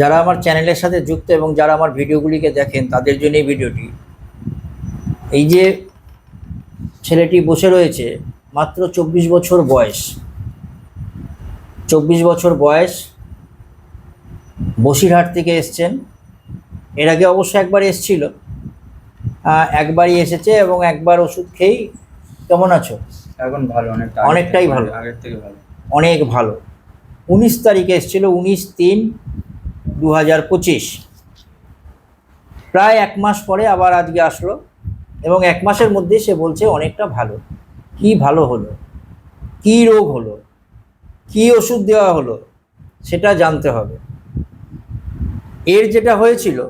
যারা আমার চ্যানেলের সাথে যুক্ত এবং যারা আমার ভিডিওগুলিকে দেখেন তাদের জন্য এই ভিডিওটি। এই যে ছেলেটি বসে রয়েছে মাত্র চব্বিশ বছর বয়স। চব্বিশ বছর বয়স বসিরহাট থেকে এসছেন। এর আগে অবশ্য একবার এসছিল। একবারই এসেছে এবং একবার ওষুধ খেয়েই কেমন আছো? এখন ভালো অনেকটা অনেকটাই ভালো। আগের থেকে ভালো। অনেক ভালো। উনিশ তারিখে এসেছিল উনিশ তিন দু হাজার পঁচিশ। প্রায় এক মাস পরে আবার আজকে আসলো এবং এক মাসের মধ্যে সে বলছে অনেকটা ভালো। কি ভালো হলো? কি রোগ হলো? কি ওষুধ দেওয়া হলো? সেটা জানতে হবে। এর যেটা হয়েছিল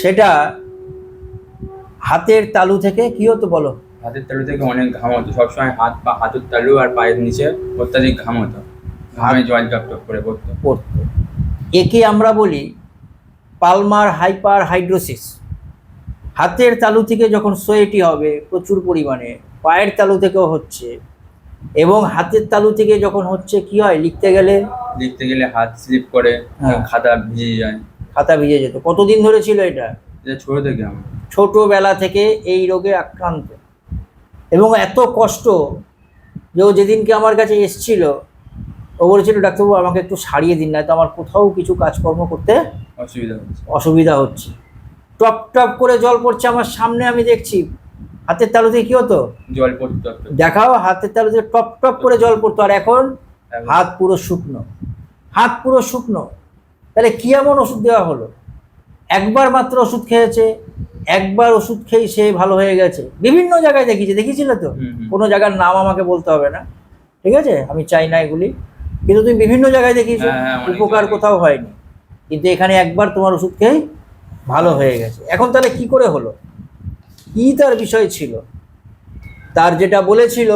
সেটা হাতের তালু থেকে কি হতো বলো? হাতের তালু থেকে অনেক ঘাম হতো। সবসময় হাত পা হাতের তালু আর পায়ের নিচে অত্যাধিক ঘাম হতো। ঘামে জল টপ টপ করে পড়তো। পড়তো। একে আমরা বলি পালমার হাইপার হাইড্রোসিস হাতের তালু থেকে যখন সোয়েটি হবে প্রচুর পরিমাণে। পায়ের তালু থেকেও হচ্ছে। এবং হাতের তালু থেকে যখন হচ্ছে কি হয়? লিখতে গেলে? লিখতে গেলে হাত স্লিপ করে হ্যাঁ। খাতা ভিজে যায়। খাতা ভিজে যেত। কতদিন ধরে ছিল এটা? ছোট থেকে ছোটবেলা থেকে এই রোগে আক্রান্ত। এবং এত কষ্ট যে ও যেদিনকে আমার কাছে এসছিল ও বলেছিল ডাক্তারবাবু আমাকে একটু সারিয়ে দিন না তো আমার কোথাও কিছু কাজকর্ম করতে অসুবিধা হচ্ছে। অসুবিধা হচ্ছে। টপ টপ করে জল পড়ছে আমার সামনে আমি দেখছি হাতের তালুতে কি হতো? জল পড়তো। দেখাও হাতের তালুতে টপ টপ করে জল পড়তো আর এখন হাত পুরো শুকনো হাত পুরো শুকনো। তাহলে কি এমন ওষুধ দেওয়া হলো? একবার মাত্র ওষুধ খেয়েছে একবার ওষুধ খেয়ে সে ভালো হয়ে গেছে। বিভিন্ন জায়গায় দেখিয়েছে দেখিয়েছিলে তো। কোনো জায়গার নাম আমাকে বলতে হবে না। ঠিক আছে? আমি চাই না এগুলি। কিন্তু তুমি বিভিন্ন জায়গায় দেখিয়েছো হ্যাঁ, হ্যাঁ, উপকার কোথাও হয়নি। কিন্তু এখানে একবার তোমার ওষুধ খেয়ে ভালো হয়ে গেছে। এখন তাহলে কি করে হলো? কি তার বিষয় ছিল? তার যেটা বলেছিল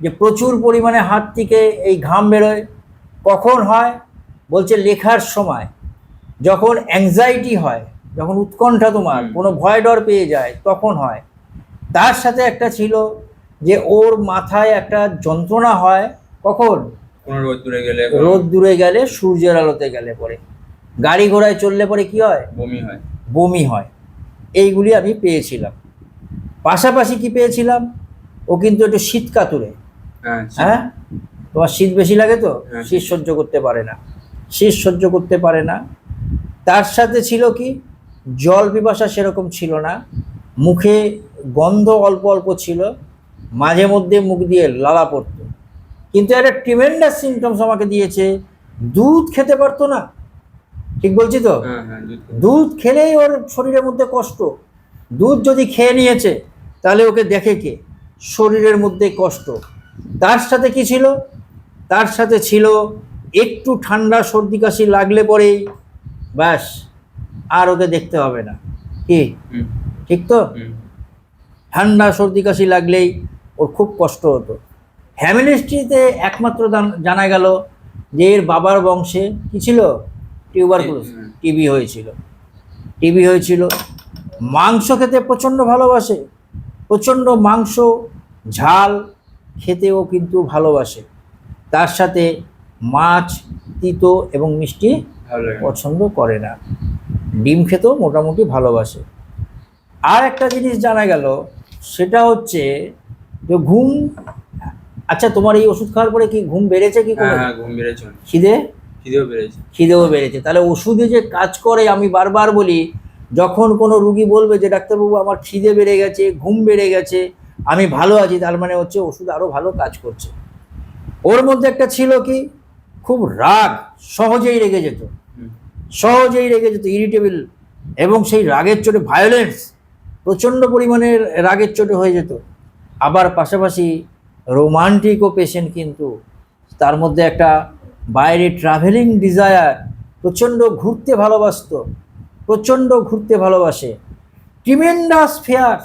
যে প্রচুর পরিমাণে হাত থেকে এই ঘাম বেরোয় কখন হয়? বলছে লেখার সময়। যখন অ্যাংজাইটি হয় যখন উৎকণ্ঠা তোমার কোনো ভয় ডর পেয়ে যায় তখন হয়। তার সাথে একটা ছিল যে ওর মাথায় একটা যন্ত্রণা হয় কখন? কোনো রোদ দূরে গেলে রোদ দূরে গেলে সূর্যের আলোতে গেলে পরে গাড়ি ঘোড়ায় চললে পরে কি হয়? বমি হয়। বমি হয়। এইগুলি আমি পেয়েছিলাম। পাশাপাশি কি পেয়েছিলাম? ও কিন্তু একটু শীত কাতুরে। হ্যাঁ হ্যাঁ? তোমার শীত বেশি লাগে তো? হ্যাঁ। শীত। সহ্য করতে পারে না। শীত সহ্য করতে পারে না। তার সাথে ছিল কি? জল পিপাসা সেরকম ছিল না। মুখে গন্ধ অল্প অল্প ছিল। মাঝে মধ্যে মুখ দিয়ে লালা পড়তো। কিন্তু একটা ট্রিমেন্ডাস সিমটমস আমাকে দিয়েছে। দুধ খেতে পারতো না। ঠিক বলছি তো? হ্যাঁ হ্যাঁ দুধ খেলেই ওর শরীরের মধ্যে কষ্ট। দুধ যদি খেয়ে নিয়েছে তাহলে ওকে দেখে কে? শরীরের মধ্যে কষ্ট। তার সাথে কি ছিল? তার সাথে ছিল একটু ঠান্ডা সর্দি কাশি লাগলে পরেই ব্যাস আর ওকে দেখতে হবে না। কি? ঠিক তো? ঠান্ডা সর্দি কাশি লাগলেই ওর খুব কষ্ট হতো। ফ্যামিলি হিস্ট্রিতে একমাত্র জানা গেল যে এর বাবার বংশে কি ছিল? টিউবারকুলোস হুম। টিবি হয়েছিল। টিবি হয়েছিল। মাংস খেতে প্রচণ্ড ভালোবাসে। প্রচণ্ড মাংস ঝাল খেতেও কিন্তু ভালোবাসে। তার সাথে মাছ তিতো এবং মিষ্টি পছন্দ করে না। ডিম খেতেও মোটামুটি ভালোবাসে। আর একটা জিনিস জানা গেল সেটা হচ্ছে যে ঘুম আচ্ছা তোমার এই ওষুধ খাওয়ার পরে কি ঘুম বেড়েছে কি হ্যাঁ হ্যাঁ ঘুম বেড়েছে অনেক। খিদে? খিদেও বেড়েছে। খিদেও বেড়েছে। তাহলে ওষুধে যে কাজ করে আমি বারবার বলি যখন কোনো রুগী বলবে যে ডাক্তারবাবু আমার খিদে বেড়ে গেছে ঘুম বেড়ে গেছে আমি ভালো আছি তার মানে হচ্ছে ওষুধ আরও ভালো কাজ করছে। ওর মধ্যে একটা ছিল কি খুব রাগ সহজেই রেগে যেত। হুম। সহজেই রেগে যেত ইরিটেবল এবং সেই রাগের চোটে ভায়োলেন্স প্রচণ্ড পরিমাণে রাগের চোটে হয়ে যেত। আবার পাশাপাশি রোমান্টিকও পেশেন্ট কিন্তু। তার মধ্যে একটা বাইরে ট্রাভেলিং ডিজায়ার প্রচণ্ড ঘুরতে ভালোবাসতো প্রচণ্ড ঘুরতে ভালোবাসে। ট্রিমেন্ডাস ফেয়ার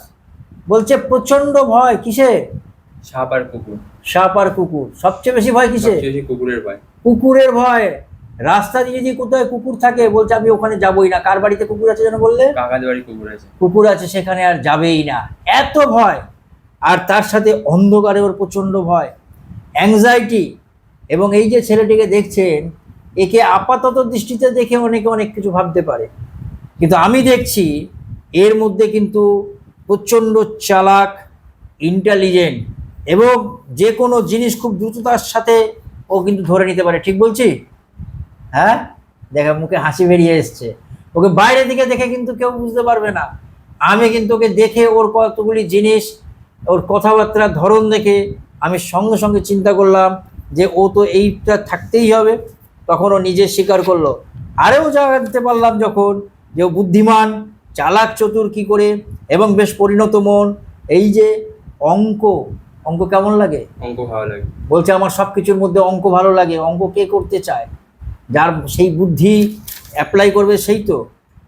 বলছে প্রচণ্ড ভয় কিসে? সাপ আর কুকুর। সাপ আর কুকুর সবচেয়ে বেশি ভয় কিসে? কুকুরের ভয়। কুকুরের ভয়। রাস্তা দিয়ে যদি কোথায় কুকুর থাকে বলছে আমি ওখানে যাবই না। কার বাড়িতে কুকুর আছে যেন বললে? কাকাদের বাড়ি কুকুর আছে। কুকুর আছে সেখানে আর যাবেই না। এত ভয়। আর তার সাথে অন্ধকারে ওর প্রচণ্ড ভয় অ্যাংজাইটি এবং এই যে ছেলেটিকে দেখছেন, একে আপাতত দৃষ্টিতে দেখে অনেকে অনেক কিছু ভাবতে পারে। কিন্তু আমি দেখছি, এর মধ্যে কিন্তু প্রচণ্ড চালাক ইন্টেলিজেন্ট এবং যে কোনো জিনিস খুব দ্রুততার সাথে ও কিন্তু ধরে নিতে পারে। ঠিক বলছি? হ্যাঁ? দেখা, মুখে হাসি বেরিয়ে এসছে। ওকে বাইরে দিকে দেখে কিন্তু কেউ বুঝতে পারবে না। আমি কিন্তু ওকে দেখে ওর কতগুলি জিনিস ওর কথাবার্তার ধরন দেখে আমি সঙ্গে সঙ্গে চিন্তা করলাম যে ও তো এইটা থাকতেই হবে। তখন ও নিজে স্বীকার করল। আরেও জানতে পারলাম যখন যে ও বুদ্ধিমান চালাক চতুর কি করে এবং বেশ পরিণত মন। এই যে অঙ্ক অঙ্ক কেমন লাগে? অঙ্ক ভালো লাগে। বলছে আমার সব কিছুর মধ্যে অঙ্ক ভালো লাগে। অঙ্ক কে করতে চায়? যার সেই বুদ্ধি অ্যাপ্লাই করবে সেই তো।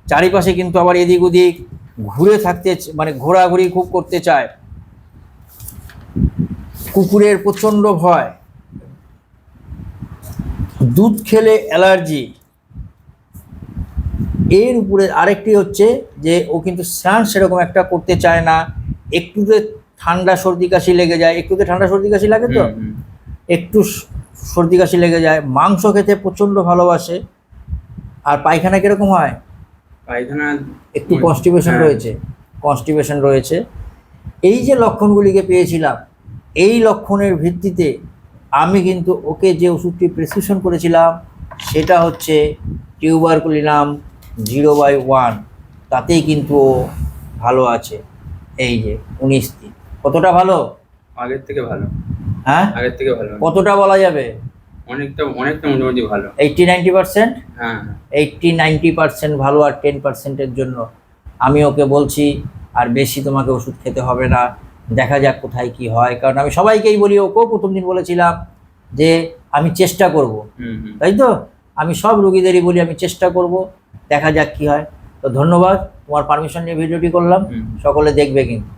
চারিপাশে কিন্তু আবার এদিক ওদিক ঘুরে থাকতে মানে ঘোরাঘুরি খুব করতে চায়। কুকুরের প্রচণ্ড ভয়। দুধ খেলে অ্যালার্জি। এর উপরে আরেকটি হচ্ছে যে ও কিন্তু স্নান সেরকম একটা করতে চায় না। একটুতে ঠান্ডা সর্দি কাশি লেগে যায়। একটুতে ঠান্ডা সর্দি কাশি লাগে তো। একটু সর্দি কাশি লেগে যায়। মাংস খেতে প্রচণ্ড ভালোবাসে। আর পায়খানা কীরকম হয়? পায়খানা একটু কনস্টিপেশন হ্যাঁ। রয়েছে। কনস্টিপেশন রয়েছে। এই যে লক্ষণগুলিকে পেয়েছিলাম এই লক্ষণের ভিত্তিতে আমি কিন্তু ওকে যে ওষুধটি প্রেসক্রিপশন করেছিলাম সেটা হচ্ছে টিউবারকুলিনাম জিরো বাই ওয়ান তাতেই কিন্তু ও ভালো আছে। এই যে উনিশ দিন। কতটা ভালো? আগের থেকে ভালো। হ্যাঁ? আগের থেকে ভালো। কতটা বলা যাবে? অনেকটা অনেকটা মোটামুটি ভালো। এইটটি নাইনটি পার্সেন্ট হ্যাঁ। এইটটি নাইনটি পার্সেন্ট ভালো আর টেন পার্সেন্টের জন্য। আমি ওকে বলছি আর বেশি তোমাকে ওষুধ খেতে হবে না। দেখা যাক কোথায় কি হয়। কারণ আমি সবাইকেই বলি ওকেও প্রথম দিন বলেছিলাম যে আমি চেষ্টা করব। তাই তো? আমি সব রুগীদেরই বলি আমি চেষ্টা করব দেখা যাক কি হয়। তো ধন্যবাদ তোমার পারমিশন নিয়ে ভিডিওটি করলাম। সকলে দেখবে কিন্তু।